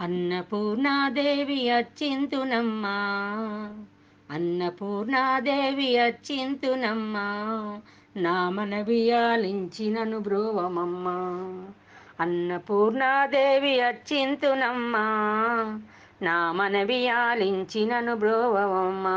అన్నపూర్ణాదేవి అచ్చింతునమ్మా. అన్నపూర్ణాదేవి అచ్చింతునమ్మా. నా మనవి ఆలించినను బ్రోవమమ్మా అన్నపూర్ణాదేవి అచ్చింతునమ్మా. నా మనవి ఆలించినను బ్రోవమమ్మా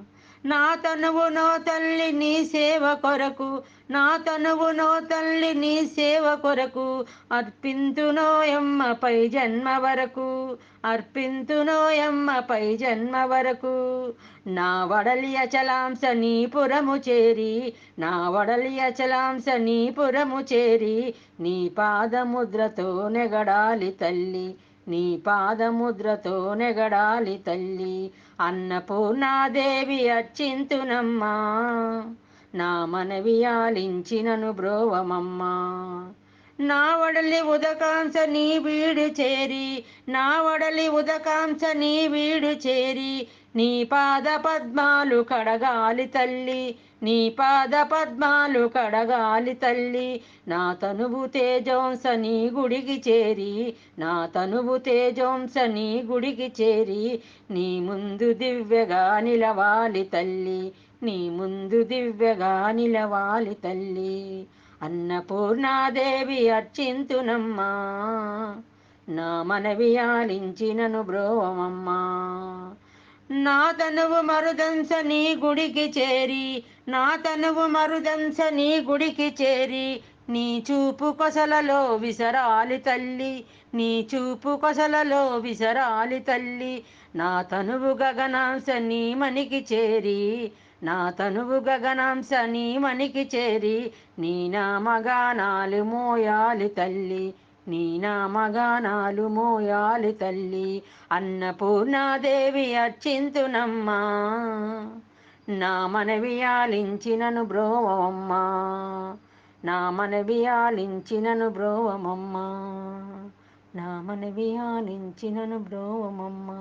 నా తనువు నో తల్లి నీ సేవ కొరకు నా తనువు నో తల్లి నీ సేవ కొరకు అర్పింతునో ఎమ్మపై జన్మ వరకు అర్పింతునో ఎమ్మపై జన్మ వరకు. నా వడలి అచలాంశ నీ పురము చేరి నా వడలి అచలాంశ నీ పురము చేరి నీ పాదముద్రతో నెగడాలి తల్లి నీ పాదముద్రతో నెగడాలి తల్లి. అన్నపూర్ణాదేవి అచ్చింతునమ్మా. నా మనవి ఆలించినను బ్రోవమమ్మా. నా వడలి ఉదకాంస నీ వీడు చేరి నా వడలి ఉదకాంస నీ వీడు చేరి నీ పాద పద్మాలు కడగాలి తల్లి నీ పాద పద్మాలు కడగాలి తల్లి నా తనువు తేజోంస నీ గుడికి చేరి నా తనువు తేజోంస నీ గుడికి చేరి నీ ముందు దివ్యగా నిలవాలి తల్లి నీ ముందు దివ్యగా నిలవాలి తల్లి. అన్నపూర్ణాదేవి అర్చింతునమ్మా. నా మనవి ఆలించినను బ్రోవమమ్మా. నా తనువు మరుదంస నీ గుడికి చేరి నా తనువు మరుదంస నీ గుడికి చేరి నీ చూపు కొసలలో విసరాలి తల్లి నీ చూపు కొసలలో విసరాలి తల్లి నా తనువు గగనాంశ నీ మనికి చేరి నా తనువు గగనాంశ నీ మనికి చేరి నీ మగానాలు మోయాలి తల్లి నీ మగానాలు మోయాలి తల్లి. అన్నపూర్ణాదేవి అర్చింతునమ్మా నా మనవి ఆలించినను బ్రోవమ్మా నా మనవి ఆలించినను బ్రోవమమ్మా నా మనవి ఆలించినను బ్రోవమమ్మా.